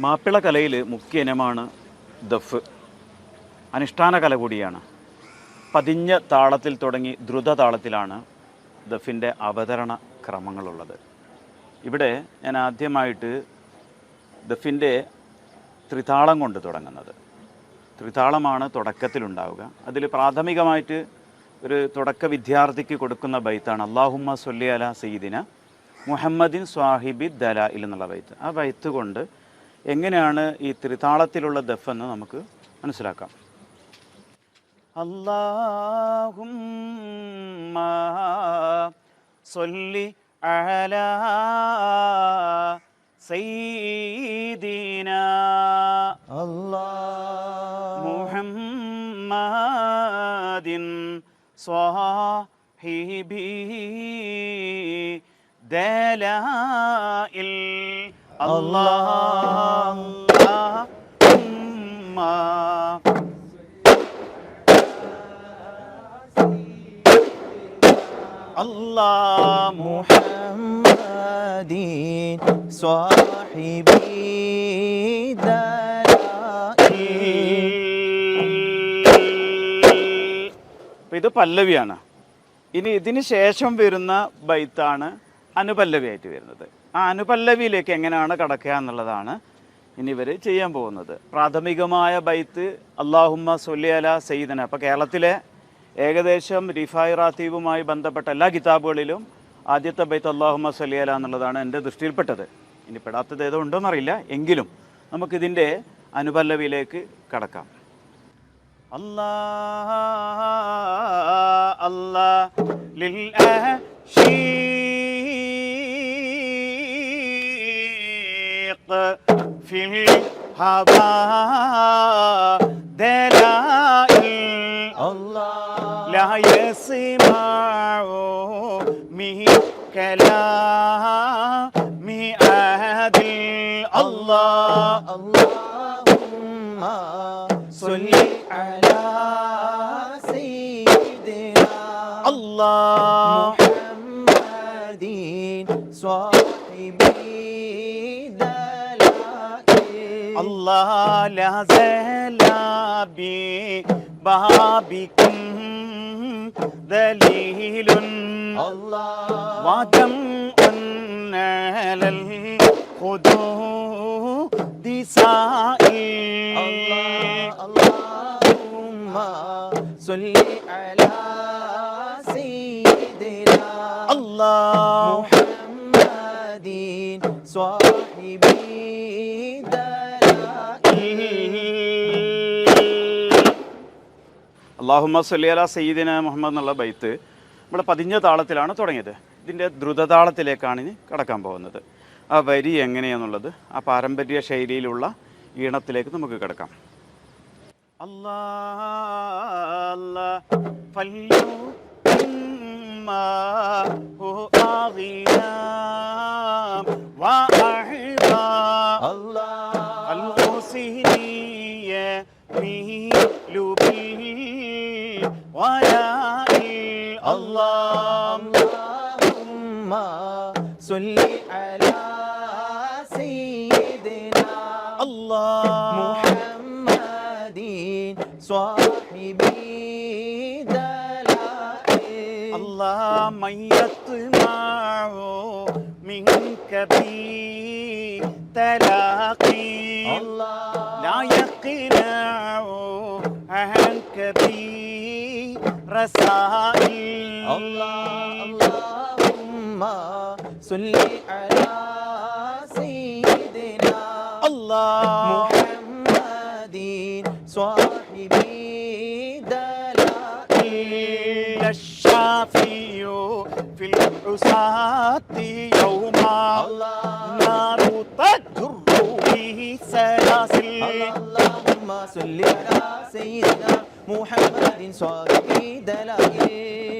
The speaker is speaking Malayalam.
മാപ്പിള കലയിൽ മുഖ്യ ഇനമാണ് ദഫ്. അനുഷ്ഠാന കല കൂടിയാണ്. പതിഞ്ഞ താളത്തിൽ തുടങ്ങി ദ്രുത താളത്തിലാണ് ദഫിന്റെ അവതരണ ക്രമങ്ങളുള്ളത്. ഇവിടെ ഞാൻ ആദ്യമായിട്ട് ദഫിന്റെ ത്രിതാളം കൊണ്ട് തുടങ്ങുന്നത്. ത്രിതാളമാണ് തുടക്കത്തിലുണ്ടാവുക. അതിൽ പ്രാഥമികമായിട്ട് ഒരു തുടക്ക വിദ്യാർത്ഥിക്ക് കൊടുക്കുന്ന ബൈത്താണ്. അള്ളാഹുമ്മ സൊല്ലി അല സയ്യിദിന മുഹമ്മദിൻ സ്വാഹിബി ദലായിൽ എന്നുള്ള ബൈത്ത്. ആ ബൈത്ത് കൊണ്ട് എങ്ങനെയാണ് ഈ ത്രിതാളത്തിലുള്ള ദഫ് എന്ന് നമുക്ക് മനസ്സിലാക്കാം. അല്ലാഹുമ്മ സൊല്ലി അല സയ്യിദിന മുഹമ്മദിൻ സ്വാഹിബി ദലായിൽ അല്ലാഹുമ്മ الله محمد صاحبي അപ്പൊ ഇത് പല്ലവിയാണ് ഇനി ഇതിന് ശേഷം വരുന്ന ബൈത്താണ് അനുപല്ലവിയായിട്ട് വരുന്നത് ആ അനുപല്ലവിയിലേക്ക് എങ്ങനെയാണ് കടക്കുക എന്നുള്ളതാണ് ഇനി ഇവർ ചെയ്യാൻ പോകുന്നത്. പ്രാഥമികമായ ബൈത്ത് അള്ളാഹുമ്മ സൊല്ലിയല സെയ്ദന അപ്പോൾ കേരളത്തിലെ ഏകദേശം റിഫായ് റാത്തീബുമായി ബന്ധപ്പെട്ട എല്ലാ കിതാബുകളിലും ആദ്യത്തെ ബൈത്ത് അള്ളാഹുമ്മ സൊല്ലിയല എന്നുള്ളതാണ് എന്റെ ദൃഷ്ടിയിൽപ്പെട്ടത്. ഇനി പെടാത്തത് ഏതോ ഉണ്ടോയെന്നറിയില്ല എങ്കിലും നമുക്കിതിന്റെ അനുപല്ലവിയിലേക്ക് കടക്കാം. അല്ലാ അല്ലാ ലിൽ ഷീ في الهوى دلائل الله لا يسمع من كلام أحد الله اللهم صل على سيدنا الله محمد صاحبي دلائل الله لا زال ببابكم دليل الله ودمع على الخدود سائل. الله اللهم صل على سيدنا الله. محمد صاحبي دلائل അള്ളാഹുമ്മ സല്ലിയല സയ്യിദിന മുഹമ്മദ് എന്നുള്ള ബൈത്ത് നമ്മുടെ പതിഞ്ഞ താളത്തിലാണ് തുടങ്ങിയത്. ഇതിന്റെ ദ്രുതതാളത്തിലേക്കാണ് ഇനി കടക്കാൻ പോകുന്നത്. ആ വരി എങ്ങനെയാണെന്നുള്ളത് ആ പാരമ്പര്യ ശൈലിയിലുള്ള ഈണത്തിലേക്ക് നമുക്ക് കിടക്കാം. അല്ലാ ഫല്ലു ميل بالولاء الله اللهم صل على سيدنا الله محمد صاحبي دلائل. الله من يطمع منك بي تلاقي الله بي رسائل. الله اللهم صل على سيدنا الله. محمد صاحبي دلائل. الشافي في العصاة يوما الله نار تجر به سلاسل. اللهم صل على سيدنا محمد صاحب دلائل